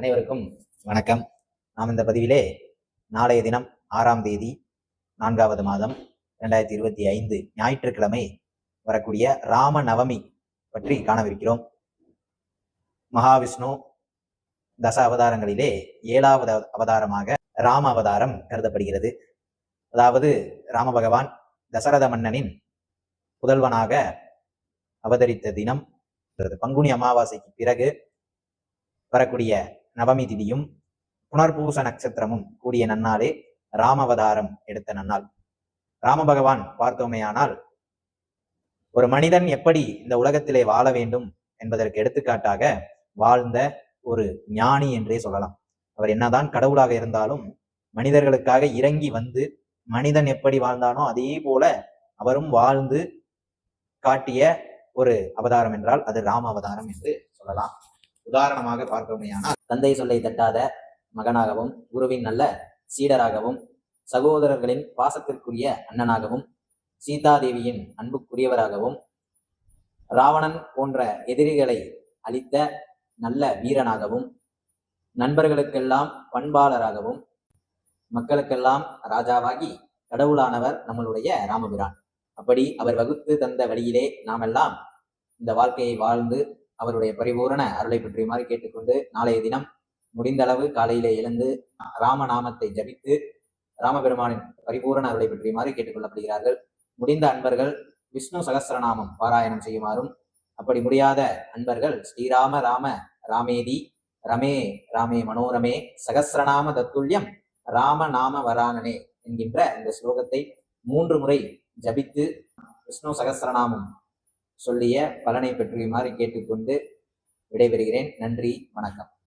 அனைவருக்கும் வணக்கம். நாம் இந்த பதிவிலே நாளைய தினம் ஆறாம் தேதி நான்காவது மாதம் இரண்டாயிரத்தி இருபத்தி ஐந்து ஞாயிற்றுக்கிழமை வரக்கூடிய ராம நவமி பற்றி காணவிருக்கிறோம். மகாவிஷ்ணு தச அவதாரங்களிலே ஏழாவது அவதாரமாக ராம அவதாரம் கருதப்படுகிறது. அதாவது ராம பகவான் தசரத மன்னனின் புதல்வனாக அவதரித்த தினம். பங்குனி அமாவாசைக்கு பிறகு வரக்கூடிய நவமி திதியும் புனர்பூச நட்சத்திரமும் கூடிய நன்னாளே ராமவதாரம் எடுத்த நன்னாள். ராம பகவான் பார்த்தோமேயானால் ஒரு மனிதன் எப்படி இந்த உலகத்திலே வாழ வேண்டும் என்பதற்கு எடுத்துக்காட்டாக வாழ்ந்த ஒரு ஞானி என்றே சொல்லலாம். அவர் என்னதான் கடவுளாக இருந்தாலும் மனிதர்களுக்காக இறங்கி வந்து மனிதன் எப்படி வாழ்ந்தானோ அதே போல அவரும் வாழ்ந்து காட்டிய ஒரு அவதாரம் என்றால் அது ராம அவதாரம் என்று சொல்லலாம். உதாரணமாக பார்க்கவுமேயானால் தந்தை சொல்லை தட்டாத மகனாகவும் குருவின் நல்ல சீடராகவும் சகோதரர்களின் பாசத்திற்குரிய அண்ணனாகவும் சீதாதேவியின் அன்புக்குரியவராகவும் ராவணன் போன்ற எதிரிகளை அழித்த நல்ல வீரனாகவும் நண்பர்களுக்கெல்லாம் பண்பாளராகவும் மக்களுக்கெல்லாம் ராஜாவாகி கடவுளானவர் நம்மளுடைய ராமபிரான். அப்படி அவர் வகுத்து தந்த வழியிலே நாமெல்லாம் இந்த வாழ்க்கையை வாழ்ந்து அவருடைய பரிபூரண அருளை பற்றியுமாறு கேட்டுக்கொண்டு நாளைய தினம் முடிந்த அளவு காலையிலே எழுந்து ராமநாமத்தை ஜபித்து ராமபெருமானின் பரிபூரண அருளை பற்றியுமாறு கேட்டுக்கொள்ளப்படுகிறார்கள். முடிந்த அன்பர்கள் விஷ்ணு சகஸ்ரநாமம் பாராயணம் செய்யுமாறும் அப்படி முடியாத அன்பர்கள் ஸ்ரீராம ராம ராமேதி ரமே ராமே மனோரமே சகஸ்ரநாம தத்துல்யம் ராம நாம என்கின்ற இந்த ஸ்லோகத்தை மூன்று முறை ஜபித்து விஷ்ணு சகஸ்ரநாமம் சொல்லிய பலனை பெற்றுமாறு கேட்டுக்கொண்டு விடைபெறுகிறேன். நன்றி வணக்கம்.